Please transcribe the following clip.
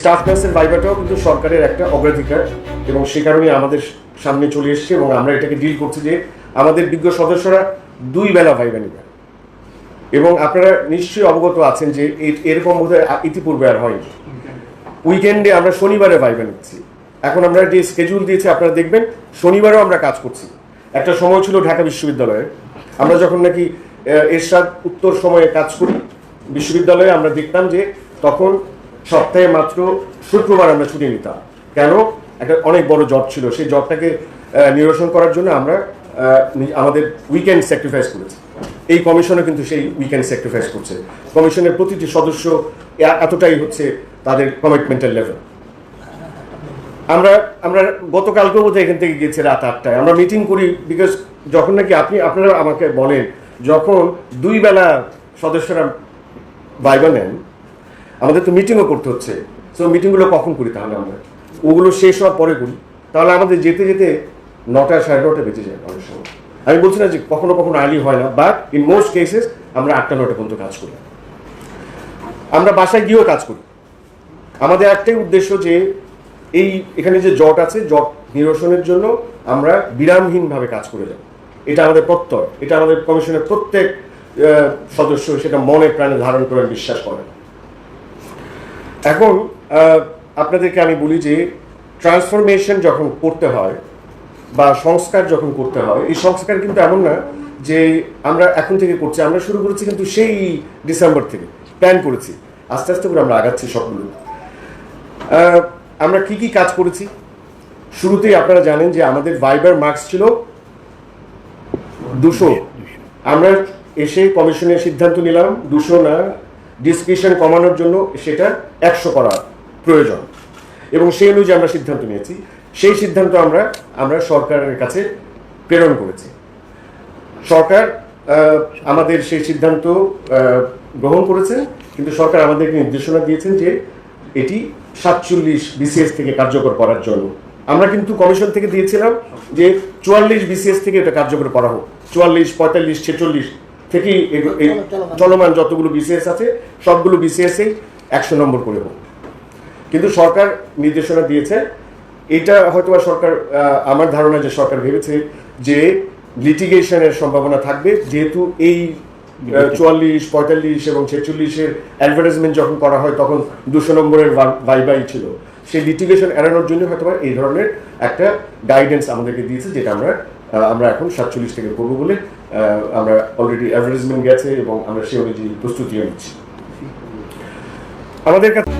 Staff নার্সের ভাইবাটাও কিন্তু সরকারের একটা অগ্রাধিকার এবং সে কারণে আমাদের সামনে চলে এসেছে এবং আমরা এটাকে ডিল করছি যে আমাদের বিজ্ঞ সদস্যরা দুই বেলা ভাইবা নেবেন এবং আপনারা নিশ্চয়ই অবগত আছেন যে এরকম বোধহয় ইতিপূর্বে আর হয়নি। উইকেন্ডে আমরা শনিবারে ভাইবা নিচ্ছি। এখন আমরা যে স্কেজুল দিয়েছি, আপনারা দেখবেন, শনিবারেও আমরা কাজ করছি। একটা সময় ছিল ঢাকা বিশ্ববিদ্যালয়ে। আমরা যখন নাকি এরশাদ উত্তর সময়ে কাজ করি বিশ্ববিদ্যালয়ে, আমরা দেখতাম যে তখন সপ্তাহে মাত্র শুক্রবার আমরা ছুটি নিতাম। কেন? একটা অনেক বড় জব ছিল। সেই জবটাকে নিরসন করার জন্য আমরা আমাদের উইকেন্ড স্যাক্রিফাইস করেছি। এই কমিশনও কিন্তু সেই উইকেন্ড স্যাক্রিফাইস করছে। কমিশনের প্রতিটি সদস্য এতটাই হচ্ছে তাদের কমিটমেন্টের লেভেল আমরা আমরা গতকালকেও বোধহয় এখান থেকে গিয়েছি রাত আটটায়। আমরা মিটিং করি বিকজ যখন নাকি আপনি, আপনারা আমাকে বলেন, যখন দুই বেলা সদস্যরা বাইবা নেন আমাদের তো মিটিংও করতে হচ্ছে। সো মিটিংগুলো কখন করি তাহলে আমরা? ওগুলো শেষ হওয়ার পরে করি। তাহলে আমাদের যেতে যেতে নটা সাড়ে নটা বেঁচে যায় অনেক সময়। আমি বলছি না যে কখনো কখনো আর্লি হয় না বাট ইন মোস্ট কেসেস আমরা আটটা নটা পর্যন্ত কাজ করি। আমরা বাসায় গিয়েও কাজ করি। আমাদের একটাই উদ্দেশ্য যে এই এখানে যে জট আছে, জট নিরসনের জন্য আমরা বিরামহীনভাবে কাজ করে যাব। এটা আমাদের প্রত্যয়। এটা আমাদের কমিশনের প্রত্যেক সদস্য সেটা মনে প্রাণে ধারণ করেন বিশ্বাস করেন। এখন আপনাদেরকে আমি বলি যে ট্রান্সফরমেশন যখন করতে হয় বা সংস্কার যখন করতে হয়, এই সংস্কার কিন্তু এমন না যে আমরা এখন থেকে করছি, আমরা শুরু করেছি কিন্তু সেই ডিসেম্বর থেকে প্ল্যান করেছি। আস্তে আস্তে করে আমরা আগাচ্ছি সবগুলো। আমরা কি কি কাজ করেছি? শুরুতেই আপনারা জানেন যে আমাদের ভাইবার মার্কস ছিল দুশো। আমরা এসে কমিশনের সিদ্ধান্ত নিলাম, দুশো না ডিসক্রিপশন কমানোর জন্য সেটা একশো করা প্রয়োজন। এবং সেই অনুযায়ী আমরা সিদ্ধান্ত নিয়েছি। সেই সিদ্ধান্ত আমরা আমরা সরকারের কাছে প্রেরণ করেছি। সরকার আমাদের সেই সিদ্ধান্ত গ্রহণ করেছে, কিন্তু সরকার আমাদেরকে নির্দেশনা দিয়েছেন যে এটি সাতচল্লিশ বিসিএস থেকে কার্যকর করার জন্য। আমরা কিন্তু কমিশন থেকে দিয়েছিলাম যে চুয়াল্লিশ বিসিএস থেকে এটা কার্যকর করা হোক। চুয়াল্লিশ, পঁয়তাল্লিশ, ছেচল্লিশ থেকেই চলমান যতগুলো বিসিএস আছে সবগুলো বিসিএসেই একশো নম্বর করে হোক। কিন্তু সরকার নির্দেশনা দিয়েছে এটা হয়তো বা সরকার আমার ধারণা যে সরকার ভেবেছে যে লিটিগেশনের সম্ভাবনা থাকবে যেহেতু এই চুয়াল্লিশ পঁয়তাল্লিশ এবং ছেচল্লিশের অ্যাডভার্টাইজমেন্ট যখন করা হয় তখন দুশো নম্বরের বাই বাই ছিল। সেই লিটিগেশন এড়ানোর জন্য হয়তো এই ধরনের একটা গাইডেন্স আমাদেরকে দিয়েছে যেটা আমরা আমরা এখন সাতচল্লিশ থেকে করব বলে আমরা অলরেডি অ্যাডভার্টাইজমেন্ট গেছে এবং আমরা সে অনুযায়ী প্রস্তুতিও নিচ্ছি। আমাদের কাছে